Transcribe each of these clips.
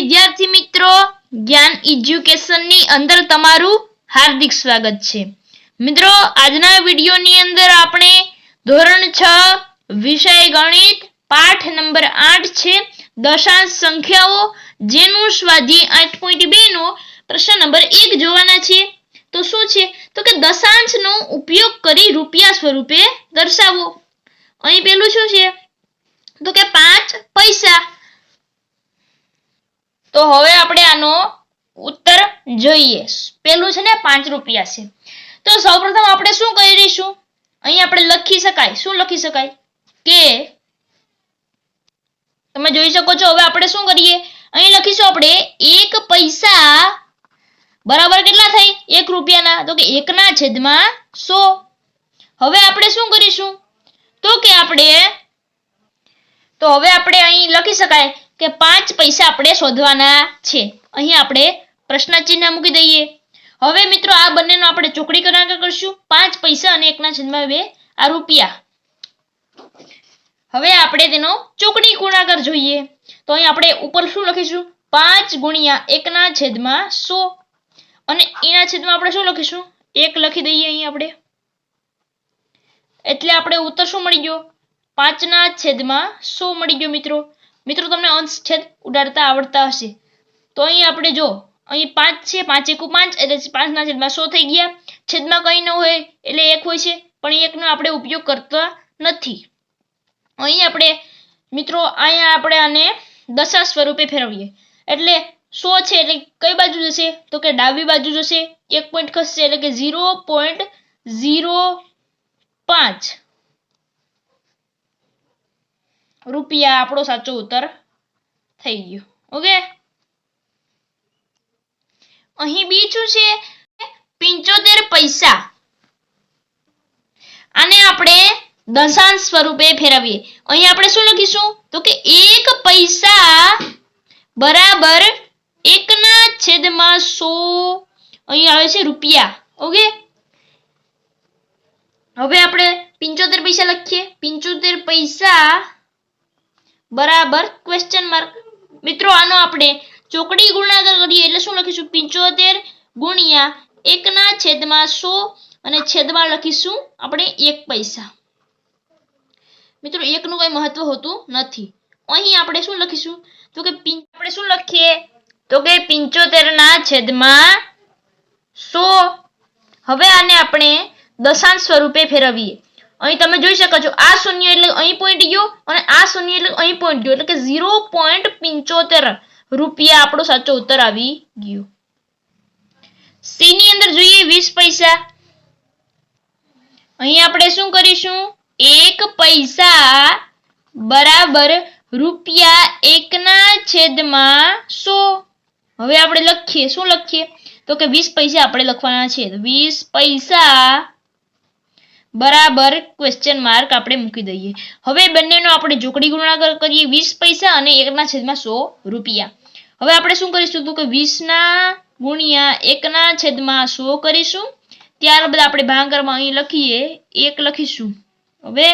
વિદ્યાર્થી મિત્રો, જ્ઞાન એજ્યુકેશનની અંદર તમારું હાર્દિક સ્વાગત છે. મિત્રો, આજના વિડીયોની અંદર આપણે ધોરણ છ વિષય ગણિત પાઠ નંબર આઠ છે, દશાંશ સંખ્યાઓ, જેનું સ્વાધ્યાય આઠ પોઈન્ટ બે નો પ્રશ્ન નંબર એક જોવાના છે. તો શું છે? તો કે દશાંશનો ઉપયોગ કરી રૂપિયા સ્વરૂપે દર્શાવો. અહીં પેલું શું છે? તો કે પાંચ પૈસા. તો હવે આપણે આનો ઉત્તર જોઈએ. પેલું છે ને પાંચ રૂપિયા છે. તો સૌપ્રથમ આપણે શું કરીશું? અહીં આપણે લખી શકાય. શું લખી શકાય? કે તમે જોઈ શકો છો, હવે આપણે શું કરીએ? અહીં લખીશું આપણે એક પૈસા બરાબર કેટલા થઈ? એક રૂપિયાના. તો કે એકના છેદમાં સો. હવે આપણે શું કરીશું? તો કે આપણે, તો હવે આપણે અહીં લખી શકાય. કે પાંચ પૈસા આપણે શોધવાના છે. અહીં આપણે પ્રશ્ન ચિહ્ન મૂકી દઈએ. હવે મિત્રો આ બંનેનો આપણે ચોકડી ગુણાકાર કરશું. પાંચ પૈસા અને એકના છેદમાં બે આ રૂપિયા. હવે આપણે તેનો ચોકડી ગુણાકાર જોઈએ. તો અહીં આપણે ઉપર શું લખીશું? પાંચ ગુણ્યા એકના છેદમાં સો. અને એના છેદમાં આપણે શું લખીશું? એક લખી દઈએ અહીં આપણે. એટલે આપણે ઉત્તર શું મળી ગયો? પાંચના છેદમાં સો મળી ગયો મિત્રો. મિત્રો, તમને અંશ ઉડાડતા આવડતા હશે. તો અહીં આપણે જો, અહીં પાંચ છે, પાંચ એકુ પાંચ, એટલે પાંચના છેદમાં સો થઈ ગયા. છેદમાં કંઈ ન હોય, એટલે એક હોય છે, પણ એકનો આપણે ઉપયોગ કરતા નથી. અહીં આપણે, મિત્રો, અહીંયા આપણે આને દશા સ્વરૂપે ફેરવીએ. એટલે સો છે, એટલે કઈ બાજુ જશે? તો કે ડાબી બાજુ જશે, એક પોઈન્ટ ખસશે, એટલે કે ઝીરો પોઈન્ટ ઝીરો પાંચ. રૂપિયા આપણો સાચો ઉત્તર થઈ ગયો. ઓકે અહીં બીજું છે? પિંચોતેર પૈસા. આને આપણે દશાંશ સ્વરૂપે ફેરવીએ. અહીં આપણે શું લખીશું? તો કે એક પૈસા બરાબર એકના છેદમાં સો. અહીં આવે છે રૂપિયા. ઓકે હવે આપણે પિંચોતેર પૈસા લખીએ. પિંચોતેર પૈસા બરાબર? ક્વેશ્ચન માર્ક મિત્રો, આનો આપણે ચોકડી ગુણાકાર કરીએ એટલે શું લખીશું? પિંચોતેર ગુણ્યા એકના છેદમાં સો અને છેદમાં લખીશું આપણે એક પૈસા. મિત્રો, એકનું કોઈ મહત્વ હોતું નથી. અહીં આપણે શું લખીશું? તો કે આપણે શું લખીએ? તો કે પિંચોતેર ના છેદમાં સો. હવે આને આપણે દશાંશ સ્વરૂપે ફેરવીએ. અહીં તમે જોઈ શકો છો, આ શૂન્ય એટલે અહીં પોઈન્ટ ગયો અને આ શૂન્ય એટલે અહીં પોઈન્ટ ગયો, એટલે કે ઝીરો પોઈન્ટ પિંચોતેર રૂપિયા આપણો સાચો ઉત્તર આવી ગયો. સી ની અંદર જોઈએ વીસ પૈસા. અહીં આપણે શું કરીશું? એક પૈસા બરાબર રૂપિયા એકના છેદમાં સો. હવે આપણે લખીએ, શું લખીએ? તો કે વીસ પૈસા આપણે લખવાના છે. વીસ પૈસા બરાબર ક્વેશ્ચન માર્ક આપણે મૂકી દઈએ. હવે બંનેનો આપણે જોકડી ગુણાકાર કરીએ વીસ પૈસા અને એકના છેદમાં સો રૂપિયા. હવે આપણે શું કરીશું તો કે વીસના ગુણ્યા એકના છેદમાં સો કરીશું. ત્યારબાદ આપણે ભાંગરમાં અહીં લખીએ, એક લખીશું. હવે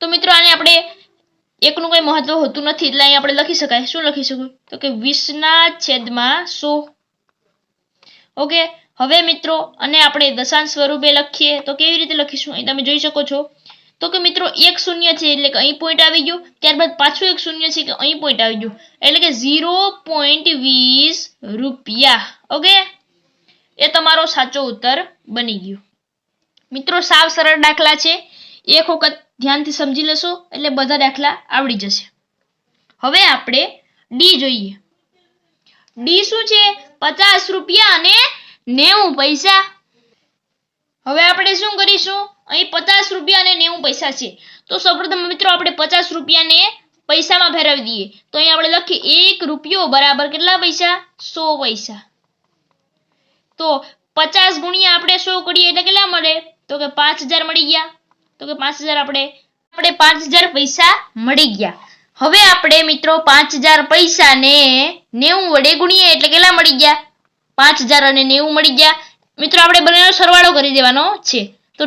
તો મિત્રો આને આપણે એકનું કઈ મહત્વ હોતું નથી એટલે અહીં આપણે લખી શકાય. શું લખી શકું? તો કે વીસના છેદમાં સો. ઓકે હવે મિત્રો, અને આપણે દશાંશ સ્વરૂપે લખીએ, તો કેવી રીતે લખીશું? અહીં તમે જોઈ શકો છો. તો કે મિત્રો, એક શૂન્ય છે એટલે કે અહીં પોઈન્ટ આવી ગયો, ત્યારબાદ પાછું એક શૂન્ય છે કે અહીં પોઈન્ટ આવી ગયું. એટલે કે ઝીરો પોઈન્ટ વીસ રૂપિયા. ઓકે એ તમારો સાચો ઉત્તર બની ગયો. મિત્રો, સાવ સરળ દાખલા છે. એક વખત ધ્યાનથી સમજી લેશો, એટલે બધા દાખલા આવડી જશે. હવે આપણે ડી જોઈએ. ડી શું છે? પચાસ રૂપિયા અને નેવું પૈસા. હવે આપણે શું કરીશું? અહીં પચાસ રૂપિયા અને નેવું પૈસા છે. તો સૌપ્રથમ મિત્રો આપણે પચાસ રૂપિયાને પૈસામાં ફેરવી દઈએ. તો અહીં આપણે લખીએ, એક રૂપિયો બરાબર કેટલા પૈસા? સો પૈસા. તો પચાસ ગુણ્યા આપણે સો કરીએ એટલે કેટલા મળે? તો કે પાંચ હજાર મળી ગયા. તો કે પાંચ હજાર આપણે આપણે પાંચ હજાર પૈસા મળી ગયા. હવે આપણે મિત્રો પાંચ હજાર પૈસા ને નેવું વડે ગુણીએ એટલે કેટલા મળી ગયા? પાંચ હજાર અને નેવું મળી ગયા. મિત્રો, આપણે બંનેનો સરવાળો કરી દેવાનો છે. તો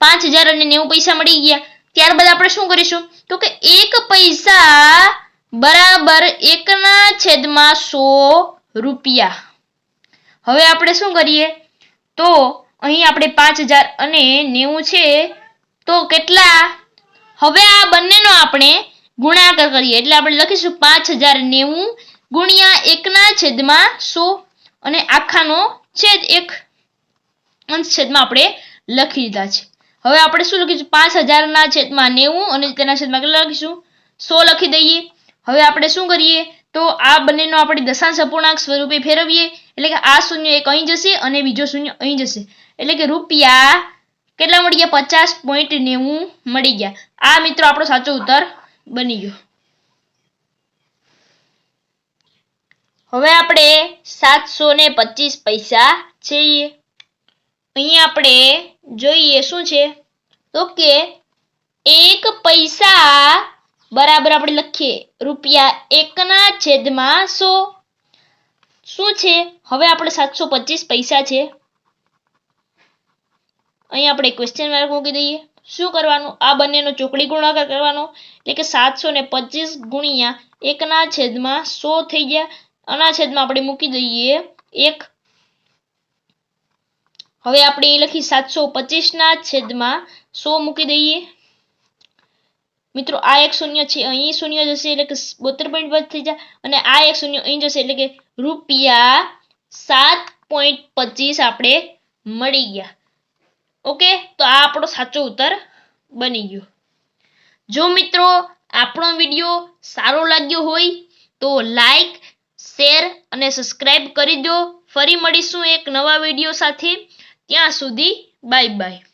પાંચ હજાર અને નેવું પૈસા મળી ગયા. ત્યારબાદ આપણે શું કરીશું? તો કે એક પૈસા બરાબર એકના છેદમાં સો રૂપિયા. હવે આપણે શું કરીએ? તો અહીં આપણે પાંચ હજાર અને નેવું છે. તો કેટલા? હવે આ બંનેનો આપણે ગુણાકાર કરીએ. એટલે આપણે લખીશું પાંચ હજાર નેવું ગુણ્યા એકના છેદમાં સો અને આખાનો છેદ એક અંશ છેદમાં આપણે લખી દીધા છે. હવે આપણે શું લખીશું? પાંચ હજારના છેદમાં નેવું અને તેના છેદમાં કેટલા લખીશું? સો લખી દઈએ. હવે આપણે શું કરીએ? તો આ બંનેનો આપણે દશાંશ અપૂર્ણાંક સ્વરૂપે ફેરવીએ. એટલે કે આ શૂન્ય એક અહીં જશે અને બીજો શૂન્ય અહીં જશે. એટલે કે રૂપિયા કેટલા મળી ગયા? પચાસ પોઈન્ટ નેવું મળી ગયા. આ મિત્રો આપણો સાચો ઉત્તર બની ગયો. હવે આપણે સાતસો ને પચીસ પૈસા છીએ. અહીં આપણે જોઈએ શું છે? તો કે એક પૈસા બરાબર આપણે લખીએ. રૂપિયા એકના છેદમાં સો. શું છે? હવે આપણે સાતસો પચીસ પૈસા છે. અહીં આપણે ક્વેશ્ચન માર્ક મૂકી દઈએ. શું કરવાનું? આ બંનેનો ચોકડી ગુણાકાર કરવાનો. એટલે કે સાતસો ને પચીસ ગુણ્યા એકના છેદમાં સો થઈ ગયા. આના છેદમાં આપણે મૂકી દઈએ એક. હવે આપણે એ લખી સાતસો પચીસના છેદમાં સો મૂકી દઈએ. મિત્રો, આ એક શૂન્ય છે, અહીં શૂન્ય જશે એટલે કે બોતેર પોઈન્ટ પાંચ થઈ જાય. અને આ એક શૂન્ય અહીં જશે એટલે કે રૂપિયા સાત પોઈન્ટ પચીસ આપણે મળી ગયા. ઓકે? તો આ આપણો સાચો ઉત્તર બની ગયો. જો મિત્રો, આપણો વીડિયો સારો લાગ્યો હોય તો લાઈક શેર અને સબસ્ક્રાઈબ કરી દો. ફરી મળીશું એક નવા વીડિયો સાથે. ત્યાં સુધી બાય બાય